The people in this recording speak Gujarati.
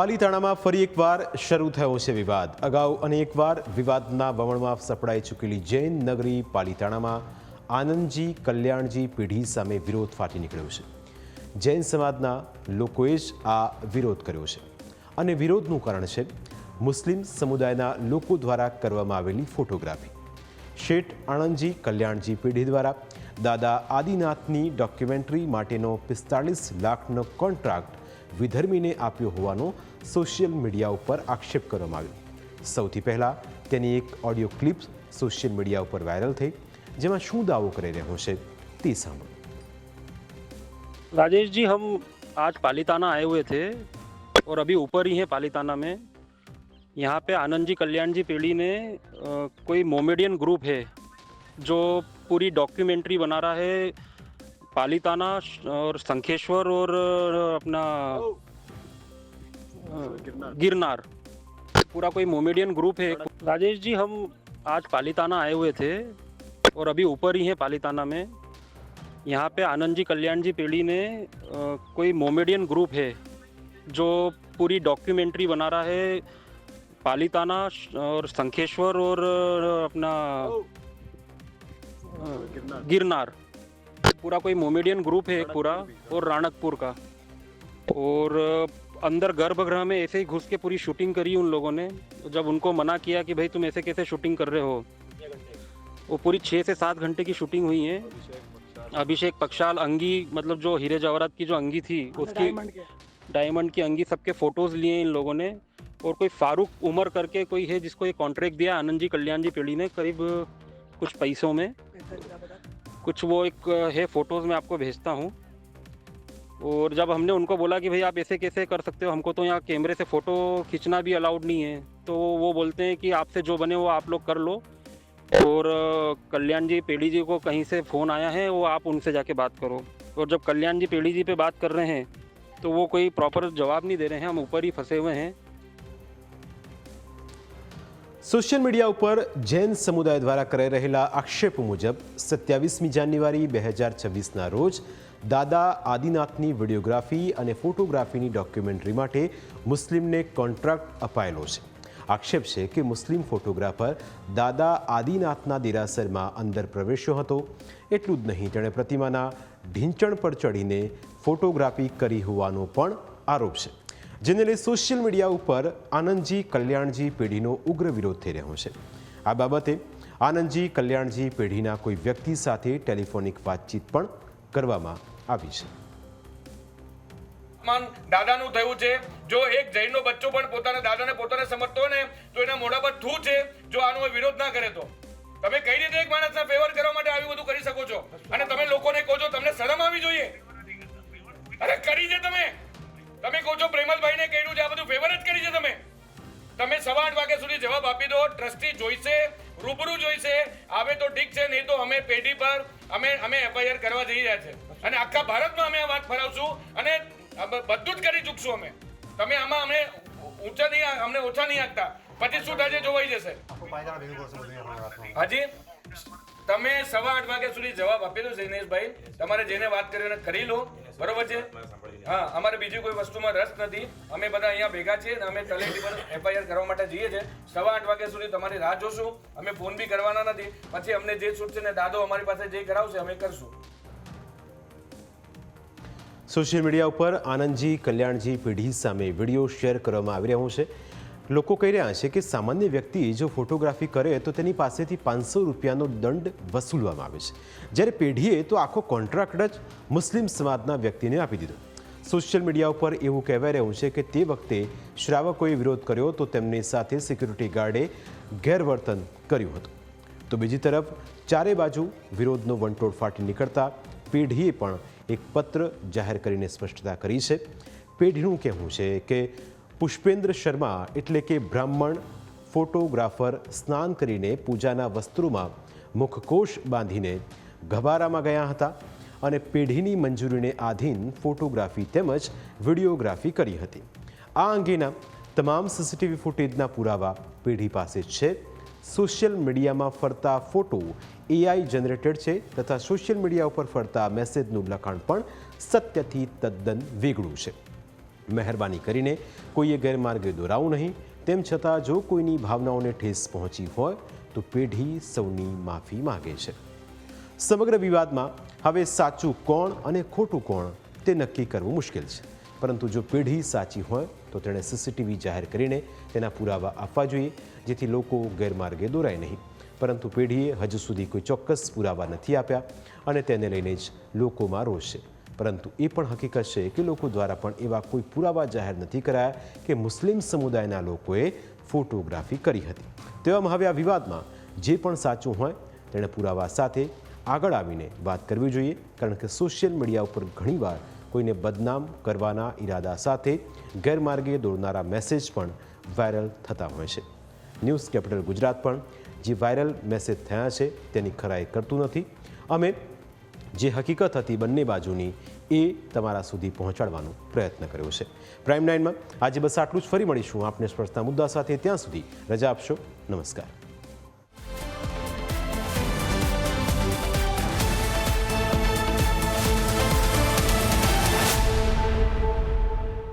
પાલીતાણામાં ફરી એકવાર શરૂ થયો છે વિવાદ. અગાઉ અનેકવાર વિવાદના વમણમાં સપડાઈ ચૂકેલી જૈન નગરી પાલીતાણામાં આનંદજી કલ્યાણજી પેઢી સામે વિરોધ ફાટી નીકળ્યો છે. જૈન સમાજના લોકોએ જ આ વિરોધ કર્યો છે. અને વિરોધનું કારણ છે, મુસ્લિમ સમુદાયના લોકો દ્વારા કરવામાં આવેલી ફોટોગ્રાફી. શેઠ આણંદજી કલ્યાણજી પેઢી દ્વારા દાદા આદિનાથની ડોક્યુમેન્ટરી માટેનો પિસ્તાળીસ લાખનો કોન્ટ્રાક્ટ વિધર્મીને આપ્યો હોવાનો સોશિયલ મીડિયા ઉપર આક્ષેપ કરવામાં આવ્યો સૌથી પહેલાં તેની એક audio clip social media viral viral થઈ જેમાં શું દાવો કરી રહ્યો છે તે સાંભળો राजेश जी हम आज पालीताना आए हुए थे और अभी ऊपर ही हैं पालीताना में यहाँ पे आनंद जी कल्याण जी पेड़ी ने अ, कोई मोमेडियन ग्रुप है जो पूरी डॉक्यूमेंट्री बना रहा है पालीताना और संखेश्वर और अपना गिरनार। पूरा कोई मोमेडियन ग्रुप है राजेश जी हम आज पालीताना आए हुए थे और अभी ऊपर ही हैं पालीताना में। यहाँ पे आनंद जी कल्याण जी पेड़ी ने अ, कोई मोमेडियन ग्रुप है जो पूरी डॉक्यूमेंट्री बना रहा है पालीताना और संखेश्वर और अपना गिरनार। पूरा कोई मोमेडियन ग्रुप है एक पूरा और राणकपुर का। और अंदर गर्भगृह में ऐसे ही घुस के पूरी शूटिंग करी उन लोगों ने जब उनको मना किया कि भाई तुम ऐसे कैसे शूटिंग कर रहे हो। वो पूरी छः से सात घंटे की शूटिंग हुई है। अभिषेक पक्षाल अंगी मतलब जो हीरे जवाहरात की जो अंगी थी उसकी डायमंड की। अंगी सबके फ़ोटोज़ लिए इन लोगों ने। और कोई फारूक उमर करके कोई है जिसको ये कॉन्ट्रैक्ट दिया आनंद जी कल्याण जी पेड़ी ने करीब कुछ पैसों में। कुछ वो एक है फ़ोटोज़ में आपको भेजता हूँ। और जब हमने उनको बोला कि भाई आप ऐसे कैसे कर सकते हो, हमको तो यहाँ कैमरे से फ़ोटो खींचना भी अलाउड नहीं है। तो वो बोलते हैं कि आपसे जो बने वो आप लोग कर लो। और कल्याण जी पेड़ी जी को कहीं से फ़ोन आया है, वो आप उनसे जाके बात करो। और जब कल्याण जी पेड़ी जी पे बात कर रहे हैं तो वो कोई प्रॉपर जवाब नहीं दे रहे हैं, हम ऊपर ही फंसे हुए हैं। સોશિયલ મીડિયા ઉપર જૈન સમુદાય દ્વારા કરાઈ રહેલા આક્ષેપો મુજબ સત્યાવીસમી જાન્યુઆરી બે હજાર છવ્વીસના રોજ દાદા આદિનાથની વિડીયોગ્રાફી અને ફોટોગ્રાફીની ડોક્યુમેન્ટરી માટે મુસ્લિમને કોન્ટ્રાક્ટ અપાયેલો છે. આક્ષેપ છે કે મુસ્લિમ ફોટોગ્રાફર દાદા આદિનાથના દેરાસરમાં અંદર પ્રવેશ્યો હતો. એટલું જ નહીં, તેણે પ્રતિમાના ઢીંચણ પર ચડીને ફોટોગ્રાફી કરી હોવાનો પણ આરોપ છે. જેને લઈ સોશિયલ મીડિયા ઉપર આનંદજી કલ્યાણજી પેઢીનો ઉગ્ર વિરોધ થઈ રહ્યો છે. આ બાબતે આનંદજી કલ્યાણજી પેઢીના કોઈ વ્યક્તિ સાથે ટેલિફોનિક વાતચીત પણ કરવામાં આવી છે. દાદાનું થયું છે. જો એક જૈનનો બચ્ચો પણ પોતાના દાદાને પોતાને સમજતો ને, તો એના મોઢા પર થૂ છે, જો આનો વિરોધ ના કરે તો. તમે કઈ રીતે એક માણસના ફેવર કરવા માટે આવી બધું કરી શકો? આવે તો ઠીક છે, નહીં તો અમે પેઢી પર અમે અમે એફઆઈઆર કરવા જઈ રહ્યા છે. અને આખા ભારતમાં અમે આ વાત ફરાવશું અને બધું જ કરી ચૂકશું અમે. તમે આમાં અમે ઊંચા નહીં અમને ઓછા નહીં આપતા પછી શું થશે જોવાઈ જશે. હાજી, તમે સવા આઠ વાગ્યા સુધી જવાબ આપેલો જૈનેશભાઈ. તમારે જેને વાત કરી અને કરી લો. બરોબર છે? હા અમારે બીજી કોઈ વસ્તુમાં રસ નથી. અમે બધા અહીંયા ભેગા છીએ અને અમે તલેટી પર એફઆઈઆર કરવા માટે જઈએ છીએ. સવા આઠ વાગ્યા સુધી તમારી રાહ જોશું. અમે ફોન બી કરવાના નથી. પછી અમને જે છૂટશે ને દાદો અમારી પાસે જે કરાવશે અમે કરશું. સોશિયલ મીડિયા ઉપર આનંદજી કલ્યાણજી પેઢી સામે વીડિયો શેર કરવામાં આવી રહ્યો છે. લોકો કહી રહ્યા છે કે સામાન્ય વ્યક્તિ જો ફોટોગ્રાફી કરે તો તેની પાસેથી પાંચસો રૂપિયાનો દંડ વસૂલવામાં આવે છે. જ્યારે પેઢીએ તો આખો કોન્ટ્રાક્ટ જ મુસ્લિમ સમાજના વ્યક્તિને આપી દીધો. સોશિયલ મીડિયા ઉપર એવું કહેવાય રહ્યું છે કે તે વખતે શ્રાવકોએ વિરોધ કર્યો તો તેમની સાથે સિક્યુરિટી ગાર્ડે ગેરવર્તન કર્યું હતું. તો બીજી તરફ, ચારે બાજુ વિરોધનો વંટોળ ફાટી નીકળતા પેઢીએ પણ એક પત્ર જાહેર કરીને સ્પષ્ટતા કરી છે. પેઢીનું કહેવું છે કે પુષ્પેન્દ્ર શર્મા એટલે કે બ્રાહ્મણ ફોટોગ્રાફર સ્નાન કરીને પૂજાના વસ્ત્રોમાં મુખકોશ બાંધીને ગભારામાં ગયા હતા અને પેઢીની મંજૂરીને આધીન ફોટોગ્રાફી તેમજ વિડીયોગ્રાફી કરી હતી. આ અંગેના તમામ સીસીટીવી ફૂટેજના પુરાવા પેઢી પાસે છે. સોશિયલ મીડિયામાં ફરતા ફોટો એઆઈ જનરેટેડ છે તથા સોશિયલ મીડિયા ઉપર ફરતા મેસેજનું લખાણ પણ સત્યથી તદ્દન વેગળું છે. મહેરબાની કરીને કોઈએ ગેરમાર્ગે દોરાવું નહીં. તેમ છતાં જો કોઈની ભાવનાઓને ઠેસ પહોંચી હોય, તો પેઢી સૌની માફી માગે છે. સમગ્ર વિવાદમાં હવે સાચું કોણ અને ખોટું કોણ તે નક્કી કરવું મુશ્કેલ છે. પરંતુ જો પેઢી સાચી હોય, તો તેણે સીસીટીવી જાહેર કરીને તેના પુરાવા આપવા જોઈએ, જેથી લોકો ગેરમાર્ગે દોરાય નહીં. પરંતુ પેઢીએ હજુ સુધી કોઈ ચોક્કસ પુરાવા નથી આપ્યા અને તેને લઈને જ લોકોમાં રોષ છે. પરંતુ એ પણ હકીકત છે કે લોકો દ્વારા પણ એવા કોઈ પુરાવા જાહેર નથી કરાયા કે મુસ્લિમ સમુદાયના લોકોએ ફોટોગ્રાફી કરી હતી. તેવામાં હવે આ વિવાદમાં જે પણ સાચું હોય તેણે પુરાવા સાથે આગળ આવીને વાત કરવી જોઈએ, કારણ કે સોશિયલ મીડિયા ઉપર ઘણીવાર કોઈને બદનામ કરવાના ઈરાદા સાથે ગેરમાર્ગે દોડનારા મેસેજ પણ વાયરલ થતા હોય છે. ન્યૂઝ કેપિટલ ગુજરાત પણ જે વાયરલ મેસેજ થયા છે તેની ખરાઈ કરતું નથી. અમે જે હકીકત હતી બંને બાજુની, એ તમારા સુધી પહોંચાડવાનો પ્રયત્ન કર્યો છે. પ્રાઇમ નાઇનમાં આજે બસ આટલું જ. ફરી મળીશું આપને સ્પર્શતા મુદ્દા સાથે. ત્યાં સુધી રજા આપશો. નમસ્કાર.